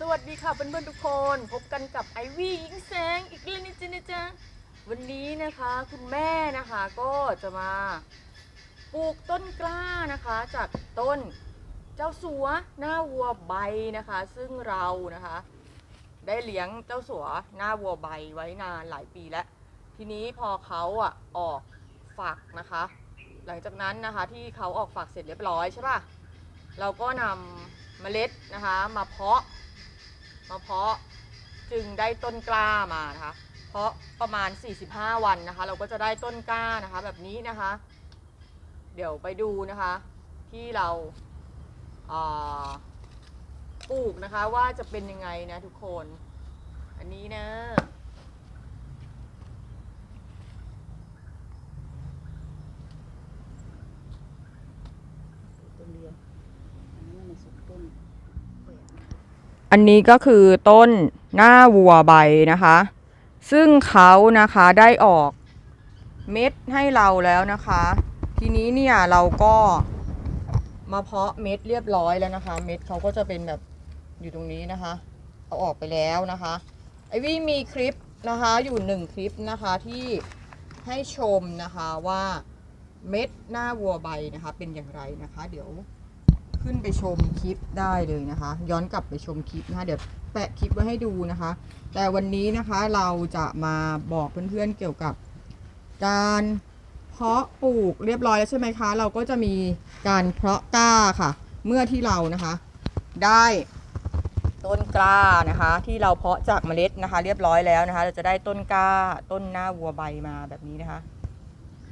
สวัสดีค่ะเพื่อนๆทุกคน พบกันกับไอวี่ยิงแสงอีกแล้วนี่จ้ะนะจ๊ะวันนี้นะคะคุณแม่นะคะก็จะมาปลูกต้นกล้านะคะ จากต้นเจ้าสัวหน้าวัวใบนะคะ ซึ่งเรานะคะ ได้เลี้ยงเจ้าสัวหน้าวัวใบไว้นานหลายปีแล้ว ทีนี้พอเขาอะออกฝักนะคะ หลังจากนั้นนะคะที่เขาออกฝักเสร็จเรียบร้อยใช่ป่ะเราก็นำเมล็ดนะคะมาเพาะ มาเพาะจึงได้ต้นกล้ามานะคะ เพราะประมาณ 45 วันนะคะ เราก็จะได้ต้นกล้านะคะ แบบนี้นะคะ เดี๋ยวไปดูนะคะ ที่เราอ่าปลูกนะคะว่าจะเป็นยังไงนะทุกคน อันนี้นะ ต้นเดียวอันนั้นมันสุดต้นเปิด อันนี้ก็คือต้นหน้าวัวใบนะคะ ซึ่งเขานะคะได้ออกเม็ดให้เราแล้วนะคะ ทีนี้เนี่ยเราก็มาเพาะเม็ดเรียบร้อยแล้วนะคะ เม็ดเขาก็จะเป็นแบบอยู่ตรงนี้นะคะ เอาออกไปแล้วนะคะ ไอวี่มีคลิปนะคะอยู่หนึ่งคลิปนะคะที่ให้ชมนะคะว่าเม็ดหน้าวัวใบนะคะเป็นอย่างไรนะคะ เดี๋ยว ขึ้นไปชมคลิปได้เลยนะคะ ย้อนกลับไปชมคลิปนะคะเดี๋ยวแปะคลิปไว้ให้ดูนะคะ แต่วันนี้นะคะเราจะมาบอกเพื่อนๆเกี่ยวกับการเพาะปลูกเรียบร้อยแล้วใช่ไหมคะ เราก็จะมีการเพาะกล้าค่ะ เมื่อที่เรานะคะ ได้ต้นกล้านะคะ ที่เราเพาะจากเมล็ดนะคะ เรียบร้อยแล้วนะคะ เราจะได้ต้นกล้าต้นหน้าวัวใบมาแบบนี้นะคะ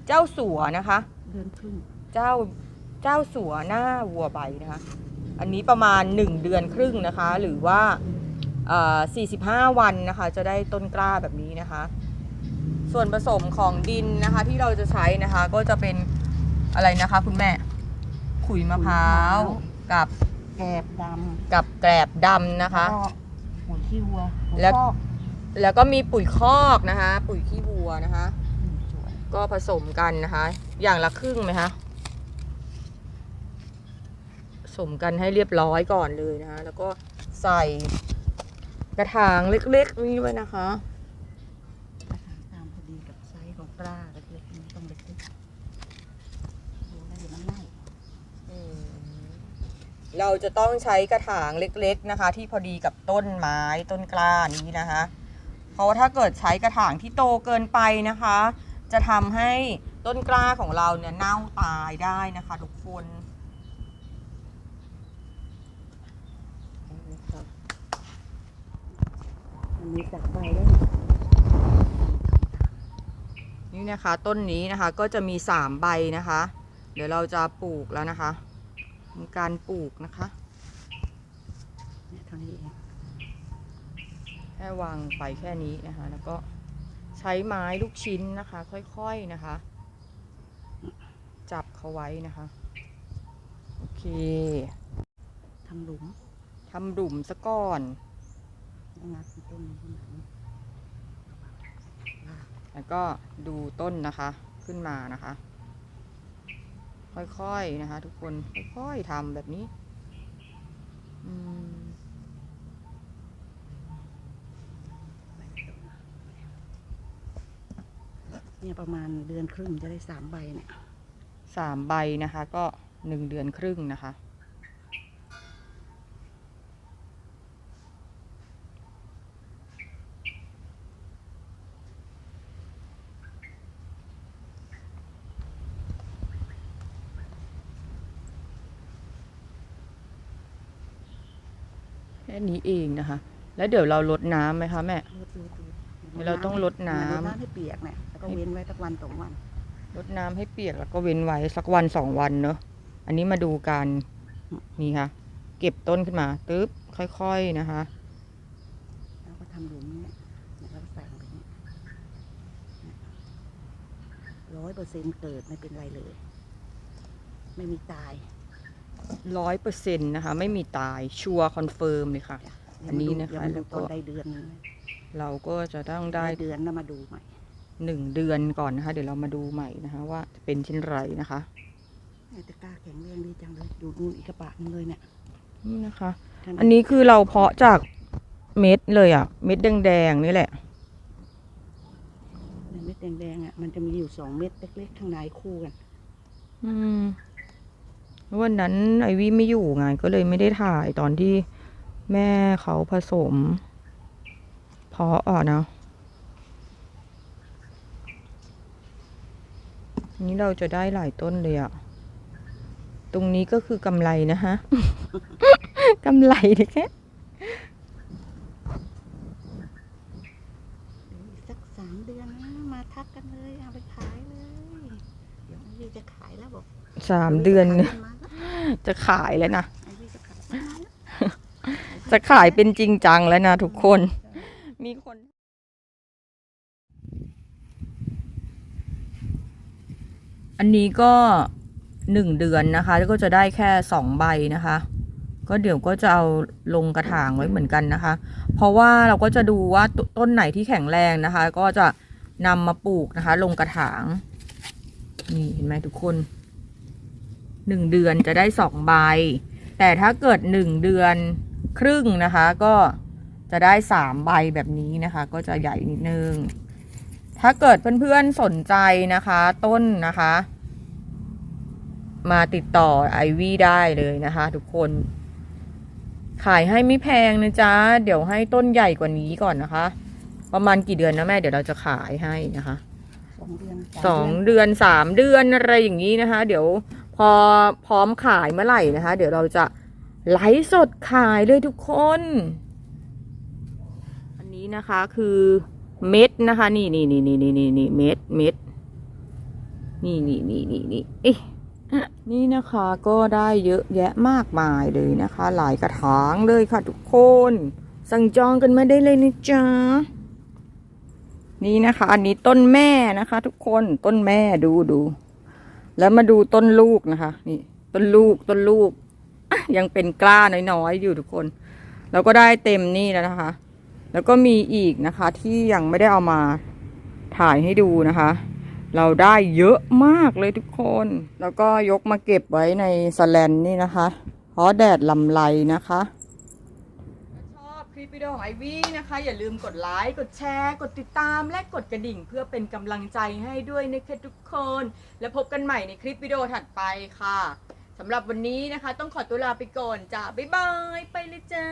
เจ้าสัวนะคะ เดือนครึ่งเจ้า เจ้าสัวหน้าวัวใบนะคะ อันนี้ประมาณ 1 เดือนครึ่งนะคะ หรือว่าเอ่อ45 วันนะคะ จะได้ต้นกล้าแบบนี้นะคะ ส่วนผสมของดินนะคะที่เราจะใช้นะคะ ก็จะเป็นอะไรนะคะ คุณแม่ ขุยมะพร้าวกับแกบดกับแกลบดำำนะคะก็หัวขี้วัวหัแล้วคอกแล้วก็มีปุ๋ยคอกนะคะ ปุ๋ยขี้วัวนะคะอืมสวยก็ผสมกันนะคะ อย่างละครึ่งไหมคะผ สมกันให้เรียบร้อยก่อนเลยนะคะแล้วก็ใส่กระถางเล็กๆนี่ไว้นะคะตามพอดีกับไซส์ของปลาเล็กๆมันต้องเล็กๆดูแล้วเดี๋ยวมันไหม้เราจะต้องใช้กระถางเล็กๆนะคะ ที่พอดีกับต้นไม้ต้นกล้านี้นะคะ เพราะว่าถ้าเกิดใช้กระถางที่โตเกินไปนะคะ จะทำให้ต้นกล้าของเราเนี่ยเน่าตายได้นะคะทุกคน มันมีสามใบแล้วเนี่ยนี่นะคะต้นนี้นะคะก็จะมีสามใบนะคะ เดี๋ยวเราจะปลูกแล้วนะคะมีการปลูกนะคะเนี่ยเท่านี้เองแค่วางไปแค่นี้นะคะ แล้วก็ใช้ไม้ลูกชิ้นนะคะ ค่อยๆนะคะ จับเขาไว้นะคะ โอเคทำหลุมทำดุ่มซะก่อนแล้ว งัดต้นนี้ขึ้นมาเนี่ยแล้วก็ดูต้นนะคะขึ้นมานะคะ ค่อยๆนะคะ ทุกคนค่อยๆทำแบบนี้อืมเนี่ยประมาณเดือนครึ่งจะได้สามใบเนี่ยสามใบนะคะ ก็หนึ่งเดือนครึ่งนะคะ ค่นี้เองนะคะ แล้วเดี๋ยวเราลดน้ำไหมคะแม่ ลดลดลดเดี๋ยวเราต้องลดน้ำ ลดน้ำให้เปียกเนี่ยแล้วก็เว้นไว้สักวันสองวันรดน้ำให้เปียกแล้วก็เว้นไว้สักวันสองวันเนอะอันนี้มาดูกันนี่ค่ะ เก็บต้นขึ้นมาตึ๊บค่อยๆนะคะ แล้วก็ทำหลุมเนี่ยแล้วก็ใส่ลงไปเนี่ยร้อยเปอร์เซ็นต์เกิดไม่เป็นไรเลย ไม่มีตาย ร้อยเปอร์เซ็นต์นะคะ ไม่มีตายชัวร์คอนเฟิร์มเลยค่ะ อันนี้นะคะเดี๋ยวมาดูแล้วก็ตอนได้เดือนนึงเราก็จะต้องได้ได้เดือนแล้วมาดูใหม่หนึ่งเดือนก่อนนะคะ เดี๋ยวเรามาดูใหม่นะคะ ว่าจะเป็นเช่นไรนะคะเนี่ยตะกร้าแข็งแรงดีจังเลยดูนู่นอีกกระปะนึงเลยเนี่ยนี่นะคะท่าอันนี้คือเราเพาะจากเม็ดเลยอะเม็ดแดงๆนี่แหละในเม็ดแดงๆอะมันจะมีอยู่สองเม็ดเล็กๆข้างในคู่กัน อืม วันนั้นไอวี่ไม่อยู่ไงก็เลยไม่ได้ถ่ายตอนที่แม่เขาผสมเพาะอะนะนี้เราจะได้หลายต้นเลยอะตรงนี้ก็คือกำไรนะฮะกำไรแค่อีกสักสามเดือนนะมาทักกันเลย เอาไปขายเลย เดี๋ยวไอวี่จะขายแล้วบอกสามเดือนไเนี่ยมาแล้วจะขายแล้วนะไอวี่จะขายประมาณนั้นจะขายเป็นจริงจังแล้วนะทุกคน มีคน อันนี้ก็หนึ่งเดือนนะคะแล้วก็จะได้แค่สองใบนะคะ ก็เดี๋ยวก็จะเอาลงกระถางไว้เหมือนกันนะคะ เพราะว่าเราก็จะดูว่าตต้นไหนที่แข็งแรงนะคะ ก็จะนำมาปลูกนะคะ ลงกระถาง นี่เห็นไหมทุกคนหนึ่งเดือนจะได้สองใบ แต่ถ้าเกิดหนึ่งเดือนครึ่งนะคะ ก็จะได้สามใบแบบนี้นะคะ ก็จะใหญ่นิดนึง ถ้าเกิดเพื่อนๆสนใจนะคะ ต้นนะคะ มาติดต่อไอวี่ได้เลยนะคะ ทุกคน ขายให้ไม่แพงนะจ๊ะ เดี๋ยวให้ต้นใหญ่กว่านี้ก่อนนะคะ ประมาณกี่เดือนนะแม่ เดี๋ยวเราจะขายให้นะคะ สองเดือนสองเดือนสามเดือนอะไรอย่างนี้นะคะ เดี๋ยวพอพร้อมขายเมื่อไหร่นะคะ เดี๋ยวเราจะไลฟ์สดขายเลยทุกคน อันนี้นะคะคือเม็ดนะคะ นี่นี่นี่นี่นี่นี่นี่เม็ดเม็ดนี่นี่นี่นี่นี่เอ๊ะนี่นะคะก็ได้เยอะแยะมากมายเลยนะคะ หลายกระถางเลยค่ะทุกคน สั่งจองกันมาได้เลยนะจ๊ะ นี่นะคะ อันนี้ต้นแม่นะคะ ทุกคนต้นแม่ดูดู แล้วมาดูต้นลูกนะคะ นี่ ต้นลูกต้นลูกยังเป็นกล้าน้อยๆอยู่ทุกคน แล้วก็ได้เต็มนี่แล้วนะคะ แล้วก็มีอีกนะคะ ที่ยังไม่ได้เอามาถ่ายให้ดูนะคะ เราได้เยอะมากเลยทุกคน แล้วก็ยกมาเก็บไว้ในสแลนนี่นะคะเพราะแดดลำไรนะคะ ลิปวิดีโอของไอวี่นะคะ อย่าลืมกดไลค์กดแชร์ กดติดตามและกดกระดิ่ง เพื่อเป็นกำลังใจให้ด้วยนะคะทุกคน และพบกันใหม่ในคลิปวิดีโอถัดไปค่ะสำหรับวันนี้นะคะ ต้องขอตัวลาไปก่อนจ้าบ๊ายบาย ไปเลยจ้า